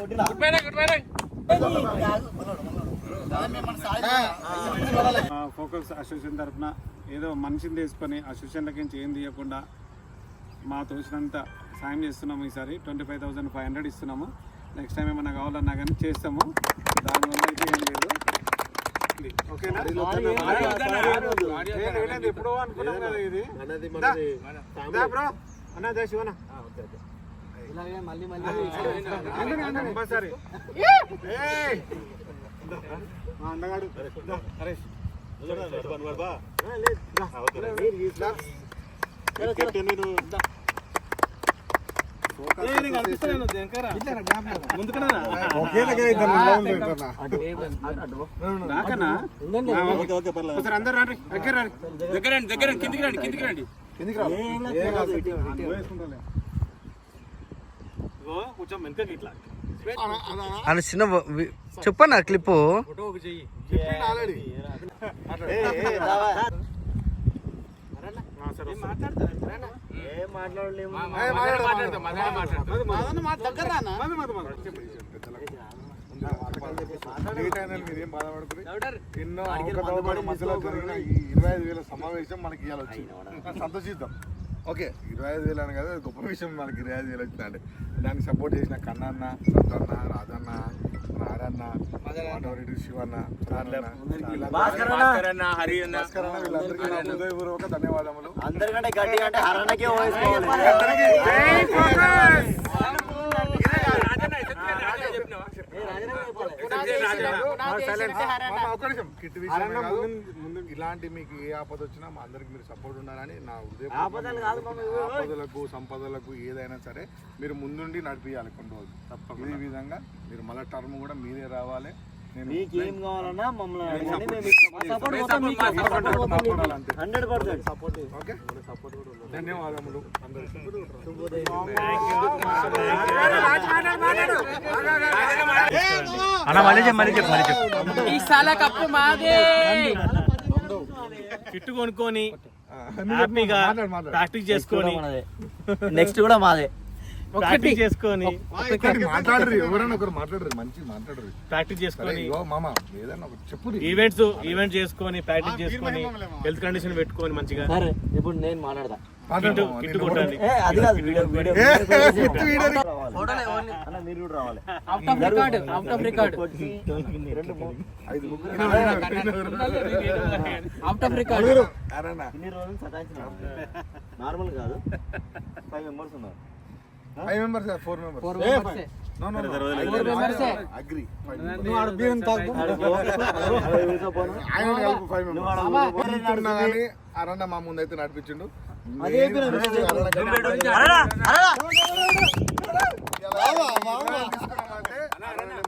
కొట్టినా. Focus association తరఫున ఏదో? మనిషిని తీసుకొని అసోసియేషన్లకి నుంచి ఏం తీయకుండా మా తోచినంత సాయం చేస్తున్నాము ఈసారి. Twenty five thousand five hundred ఇస్తున్నాము. నెక్స్ట్ టైం ఏమన్నా కావాలన్నా కానీ చేస్తాము. దానివల్ల అయితే ఏం లేదు. ఓకేనా? లేదు, లేదు, ఎప్పుడో అనుకున్నాం కదా ఇది. అన్న దా శివన్న అందరినీ, అందరినీ. కంపల్సరీ ఏయ్! మా అందగాడు హరీష్ నాకనా ఒకసారి అందరు రండి. దగ్గర రండి. దగ్గర రండి దగ్గర రండి, కిందికి రండి కిందికి రండి. కొంచెం వెనకకి ఇట్లా. అని చిన్న వి- చెప్పన్నా క్లిప్పు. ఏం బాధపడుతుంది ఎన్నో అవకతవకలు మధ్యలో జరిగిన ఈ ఇరవై ఐదు వేల సమావేశం మనకి ఇవాళ వచ్చింది సంతోషిద్దాం. ఓకే. ఇరవై ఐదు వేలు అని కదా గొప్ప విషయం మనకి ఇరవై ఐదు వేలు వచ్చిందంటే దానికి సపోర్ట్ చేసిన కన్నన్న సత్తన్న రాజన్న నారన్న మాధవరెడ్డి శివన్న వీళ్ళందరికీ నా హృదయపూర్వక ధన్యవాదములు. అందరికంటే గట్టిగా అంటే హరణకే వేసుకోవాలి రాజన్న రాజన్న చెప్పినావా మామ, ఒక్క నిమిషం. కిట్ విషయం కాదు. ఇలాంటి మీకు ఏ ఆపద వచ్చినా మా అందరికి మీరు సపోర్ట్ ఉండాలని నా ఉదయం. ఆపదలకు సంపదలకు ఏదైనా సరే మీరు ముందుండి నడిపియాలి కొన్ని రోజులు. ఇదే విధంగా మీరు మళ్ళీ టర్మ్ కూడా మీరే రావాలి. మీకు కావాలన్నా మమ్మల్ని. Hundred percent. Support okay? ధన్యవాదములు. అందరికీ. అన్న మళ్ళీ చెప్పు మళ్ళీ చెప్పు మళ్ళీ చెప్పు. ఈ సాల కప్పు మాదే. కిట్టు కొనుక్కొని హ్యాపీగా ప్రాక్టీస్ చేసుకొని నెక్స్ట్ కూడా మాదే. ప్రాక్టీస్ చేసుకొని. మాట్లాడరు ఎవరైనా ఒకరు మాట్లాడరు మంచి మాట్లాడరు. ప్రాక్టీస్ చేసుకొని ఇగో మామ ఏదైనా ఒకటి చెప్పు ఈవెంట్స్ ఈవెంట్ చేసుకొని ప్రాక్టీస్ చేసుకొని హెల్త్ కండిషన్ పెట్టుకొని మంచిగా. సరే ఇప్పుడు నేను సతాయించిన నార్మల్ కాదు. ఫైవ్ మెంబర్స్ ఉన్నారు. Five members four members four members అరన్న మా ముందు అయితే నడిపించిండు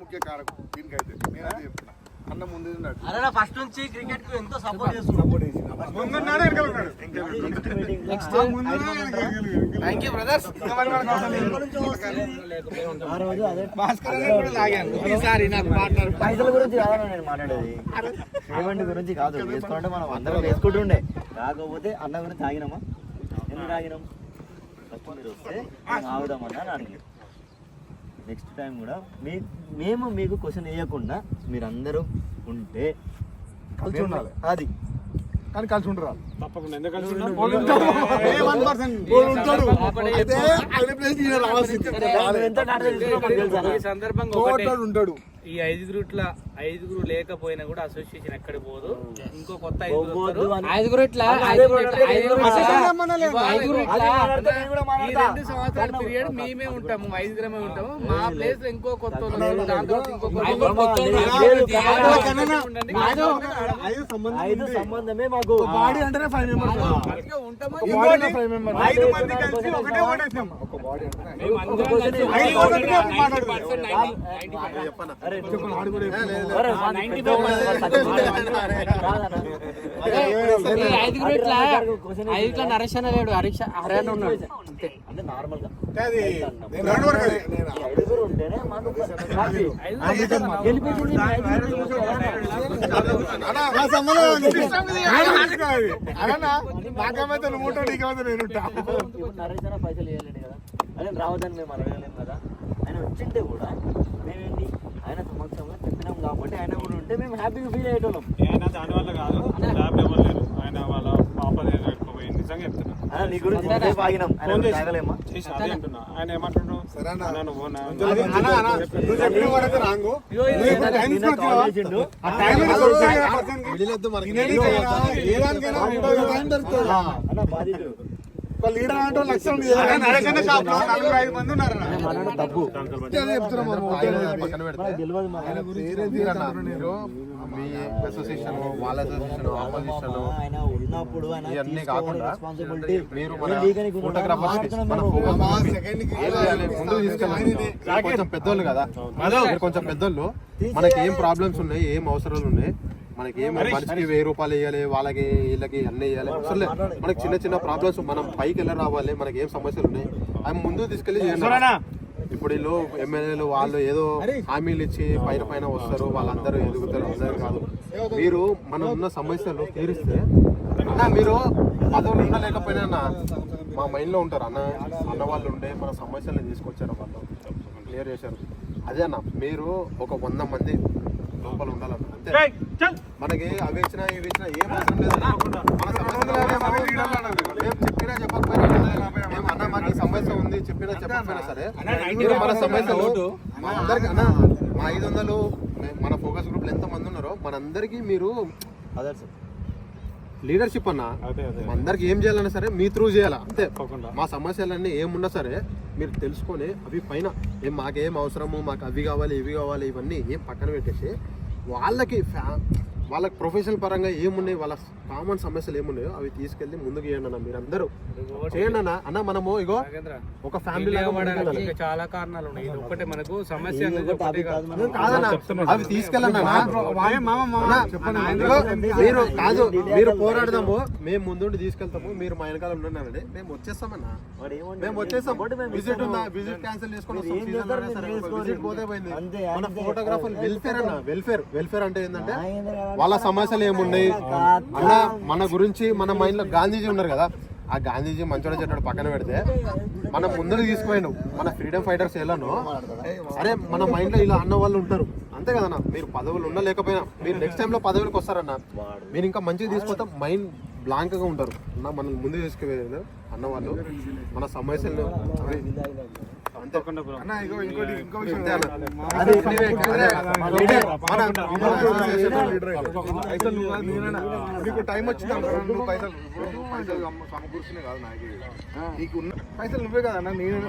ముఖ్య కారకం దీనికైతే నేను అదే చెప్తున్నా అన్న ముందు ఫస్ట్ నుంచి క్రికెట్కు ఎంతో సపోర్ట్ చేస్తున్నాం ముందున్నాడు వెనకాల ఉన్నాడు. నెక్స్ట్ థ్యాంక్ యూ బ్రదర్స్ ఆ రోజు అదే ఈసారి నాకు పార్ట్నర్ పైసల గురించి నేను మాట్లాడేది. పేమెంట్ గురించి కాదు. వేసుకుంటే మనం అందరం వేసుకుంటుండే. కాకపోతే అన్న గురించి ఆగినామా ఎందుకు ఆగినాం ఫస్ట్ మీరు వస్తే మేము ఆగుదామన్నా అని అడిగారు నెక్స్ట్ టైం కూడా మీ మేము మీకు క్వశ్చన్ వేయకుండా మీరు అందరూ ఉంటే అది. కానీ కలిసి ఉండరు తప్పకుండా. ఎందుకు ఉంటాడు. ఈ ఐదుగురుట్ల ఐదుగురు లేకపోయినా కూడా అసోసియేషన్ ఎక్కడ పోదు. ఇంకో కొత్త ఐదుగురు ఈ. రెండు సంవత్సరాల పీరియడ్ మేమే ఉంటాము. ఐదుగురమే ఉంటాము. మా ప్లేస్లో ఇంకో కొత్త సంబంధమే మాకు బాడీ అంటేనే ఫైవ్ మెంబర్స్ ఇంకా ఉంటామా? బాడీ ఫైవ్ మెంబర్స్ ఐదు మంది కలిసి ఒకటే ఒక బాడీ ఐదుగురు ఇట్లా ఐదుగురు నరేష్ అన్న లేడు హరీష్ హరియాణ ఉన్నాడు అంతే అంటే నేను మాకు నువ్వు నేను నరేష్ అన్న పైసలు ఇవ్వలేడు కదా అదే రావద్దని మేము అడగలేము కదా ఆయన వచ్చింటే కూడా మేమేంటి ఆయన సమక్షంలో చెప్పినాం కాబట్టి ఆయన కూడా ఉంటే మేము హ్యాపీగా ఫీల్ అయ్యేటోళ్ళం. ఆయన దాని వల్ల కాదు ల్యాబ్ ఆయన వాళ్ళ పాప పెట్టుకోపోయి నిజంగా చెప్తున్నా. ఆయన నీ గురించి ఎంతసేపు ఆగినాం. ఆయన ఫోన్ చేసి తాగలేమా చేసి అదే అంటున్నా. ఆయన ఏమంటుండ్రు సరేనా? అన్న. నువ్వు నా- అన్నా, అన్నా, నువ్వు చెప్పిన వాడైతే రాంగు. ఇగో ఇది నువ్వు ఇప్పుడు టైం నిన్న తీసుకొచ్చినావా? కాల్ చేసిండు. ఆ టైం తీసుకొచ్చినా ఆ పర్సన్కి తినేటికైనా, ఏ దానికైనా ఒక టైం దొరుకుతుంది. అన్న బాధితుడు. లీడర్ అంటే ఒక లక్ష ఉంది. నరేష్ అన్న షాప్లో నలుగురు ఐదు మంది ఉన్నారు అన్న. ఆయన మనోడు తప్పు అదే చెప్తున్నాం మనం. ఓకే అని చెప్పి. మనకు తెలియదు మా ఆయన వేరే తీరన్నా మీరు మీ అసోసియేషన్ వాళ్ళ అసోసియేషన్ ఆపోజిషన్ ఆయన ఉన్నప్పుడు ఆయన ఇవన్నీ తీసుకోవాలి కాకుండా responsibility. మీరు ఏం మన లీగనికి ఉన్నదా? ఫోటోగ్రాఫర్స్ మాట్లాడుతున్నాం మన మేము. ఫోకస్ మా గ్రూప్ సెకండ్కి ఏం చేయాలి? ముందుకు తీసుకెళ్ళాలి మీరు కొంచెం పెద్దోళ్ళు కదా కొంచెం పెద్దోళ్ళు మనకి ఏం ప్రాబ్లమ్స్ ఉన్నాయి ఏం అవసరాలు ఉన్నాయి మనకి ఏం మనిషికి వెయ్యి రూపాయలు ఇవ్వాలి వాళ్ళకి వీళ్ళకి అన్నీ ఇవ్వాలి అసలు. మనకి చిన్న చిన్న ప్రాబ్లమ్స్ మనం పైకి వెళ్ళి రావాలి? మనకి ఏం సమస్యలు ఉన్నాయి? అవి ముందుకు తీసుకెళ్ళి. ఇప్పుడు వీళ్ళు ఎమ్మెల్యేలు వాళ్ళు ఏదో హామీలు ఇచ్చి పైన పైన వస్తారు వాళ్ళందరూ ఎదుగుతారు అందరూ కాదు. మీరు మనం ఉన్న సమస్యలు తీరిస్తే అన్న మీరు పదవులు ఉండలేకపోయినా అన్న మా మైండ్లో ఉంటారు. అన్న అన్న వాళ్ళు ఉండే మన సమస్యలను తీసుకొచ్చారు వాళ్ళు. క్లియర్ చేశారు. అదే అన్న మీరు ఒక వంద మంది లోపల అంతే మనకి అవి ఇచ్చినా ఇవి ఇచ్చినా ఏం అవసరం లేదు చెప్పినా చెప్పకపోయినా అన్న మాకు సమస్య ఉంది చెప్పినా చెప్పకపోయినా సరే మన సమస్యలు మా అందరికి అన్న మా ఐదు వందలు మన ఫోకస్ గ్రూప్ ఎంత మంది ఉన్నారో మనందరికీ మీరు అదే సార్ లీడర్షిప్ అన్న అందరికి ఏం చేయాలన్నా సరే మీ త్రూ చేయాలా అంతే. మా సమస్యలన్నీ ఏమున్నా సరే మీరు తెలుసుకొని అవి పైన ఏం మాకేం అవసరము మాకు అవి కావాలి ఇవి కావాలి ఇవన్నీ ఏం పక్కన పెట్టేసి వాళ్ళకి ఫ్యా- వాళ్ళకి ప్రొఫెషనల్ పరంగా ఏమున్నాయి? వాళ్ళ కామన్ సమస్యలు ఏమున్నాయో అవి తీసుకెళ్ళి ముందుకు చేయండి అన్న మీరందరూ. చేయండి అన్న. అన్న మనము ఇగో ఒక ఫ్యామిలీ చాలా కారణాలు ఉన్నాయి. ఇది ఒక్కటే మనకు సమస్య ఒకటే. కాదన్న అవి తీసుకెళ్ళండి మీరు కాదు మీరు పోరాడదాము. మేము ముందుండి తీసుకెళ్తాము. మీరు మా వెనకాల ఉండండి మేము వచ్చేస్తామన్నా? మేము వచ్చేస్తాం. విజిట్. ఉందా? విజిట్ క్యాన్సిల్ చేసుకొని పోతే పోయింది. మన. ఫోటోగ్రాఫర్ వెల్ఫేర్ అన్న. వెల్ఫేర్ వెల్ఫేర్ అంటే ఏంటంటే వాళ్ళ సమస్యలు ఏమున్నాయి? అన్న మన గురించి మన మైండ్లో గాంధీజీ ఉన్నారు కదా. ఆ గాంధీజీ మంచోడ చెట్టు పక్కన పెడితే మనం ముందరకు తీసుకుపోయాను. మన ఫ్రీడమ్ ఫైటర్స్ ఎలానో అరే మన మైండ్లో ఇలా అన్న వాళ్ళు ఉంటారు. అంతే కదన్నా మీరు పదవులు ఉన్నా లేకపోయినా మీరు నెక్స్ట్ టైం లో పదవులకు వస్తారన్న. మీరు ఇంకా మంచిగా తీసుకొస్తే మైండ్ బ్లాంక్గా ఉంటారు. అన్న మనల్ని ముందు తీసుకుపోయారు అన్న వాళ్ళు. మన సమస్యలు నీకు టైం వచ్చింది నువ్వు పైసలు పైసలు సమకూర్చునే కాదు నాకు. నీకు ఉన్న పైసలు నువ్వే కదా నేనే.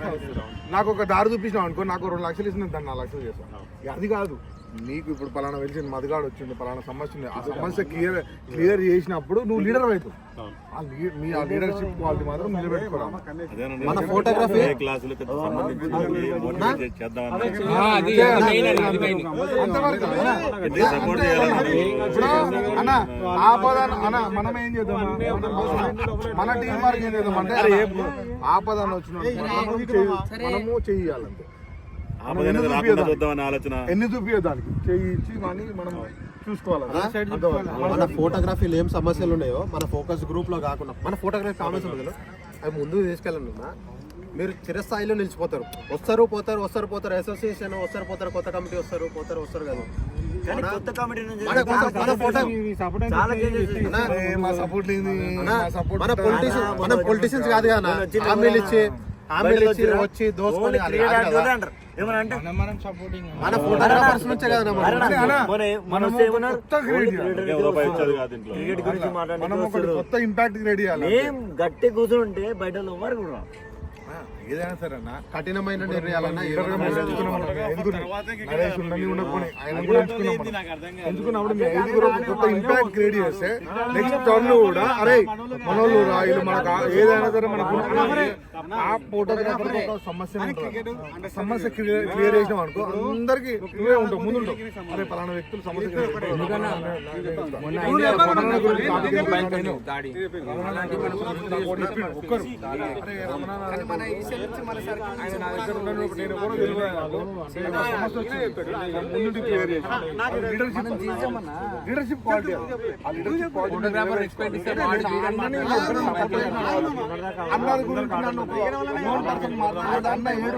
నాకు ఒక దారి చూపించినావు అనుకో నాకు రెండు లక్షలు ఇచ్చిన దాన్ని నాలుగు లక్షలు చేస్తాను అది కాదు. నీకు ఇప్పుడు పలానా వెలిసింది మధుగాడు వచ్చింది పలానా సమస్య ఉంది. ఆ సమస్య క్లియర్ క్లియర్ చేసినప్పుడు నువ్వు లీడర్ అవుతావు. ఆ లీ- మీ ఆ లీడర్షిప్ క్వాలిటీ మాత్రం నిలబెట్టుకోవాలి. మన ఫోటోగ్రఫీ ఆపద అన్న మనం ఏం చేద్దాం? మన టీం వారికి ఏం చేద్దాం? అంటే ఆపద అని వచ్చిన మనము చెయ్యి- ఎన్ని దానికి ఇచ్చి మనం చూసుకోవాలి? అర్థమైందా? మన ఫోటోగ్రఫీలో ఏం సమస్యలు ఉన్నాయో మన ఫోకస్ గ్రూప్లో కాకుండా మన ఫోటోగ్రఫీ కామెంట్స్ ఉన్నాయి అవి ముందుకు తీసుకెళ్ళండి అన్న. మీరు చిరస్థాయిలో నిలిచిపోతారు. వస్తారు పోతారు వస్తారు పోతారు అసోసియేషన్ వస్తారు పోతారు కొత్త కమిటీ వస్తారు పోతారు వస్తారు కదా. మన పొలిటీషియన్స్ కాదు కదా హామీలు ఇచ్చి వచ్చి దోసుకొని మనం సపోర్టింగ్ మన ఫోటోగ్రాఫర్స్ నుంచే కదా మనం? చేయాలి. క్రికెట్ క్రికెట్ గురించి మనం మాట్లాడడానికి ఒకటి వస్తారు. కొత్త ఇంపాక్ట్ క్రియేట్ చేయాలి ఏం గట్టి కూర్చుంటే బయట ఎవ్వరు కూడా ఏదైనా సరే అన్న కఠినమైన నిర్ణయాలన్నా మనం. ఎంచుకున్నప్పుడు మీ ఐదుగురు ఒక కొత్త ఇంపాక్ట్ క్రియేట్ చేస్తే నెక్స్ట్ టర్న్ కూడా అరే మనోళ్ళు రా వీళ్ళు మనకు ఏదైనా సరే మనకు ఆ ఫోటోగ్రాఫర్ సమస్య సమస్య క్లియర్ చేసినాం అనుకో అందరికి నువ్వే ఉంటావు ముందు ఉంటావు. అరే పలానా వ్యక్తులు సమస్య ఒక్కరు. చెల్లించి మన ఆయన నా దగ్గర ఉన్నాడు ఇప్పుడు నేను ఎవరో తెలియదు నాకు. ఒక సమస్య వచ్చింది. నేను ముందుండి. లీడర్షిప్ లీడర్షిప్ క్వాలిటీ అది. ఆ లీడర్షిప్ క్వాలిటీ గురించి నన్ను ఒక. అన్న ఏడు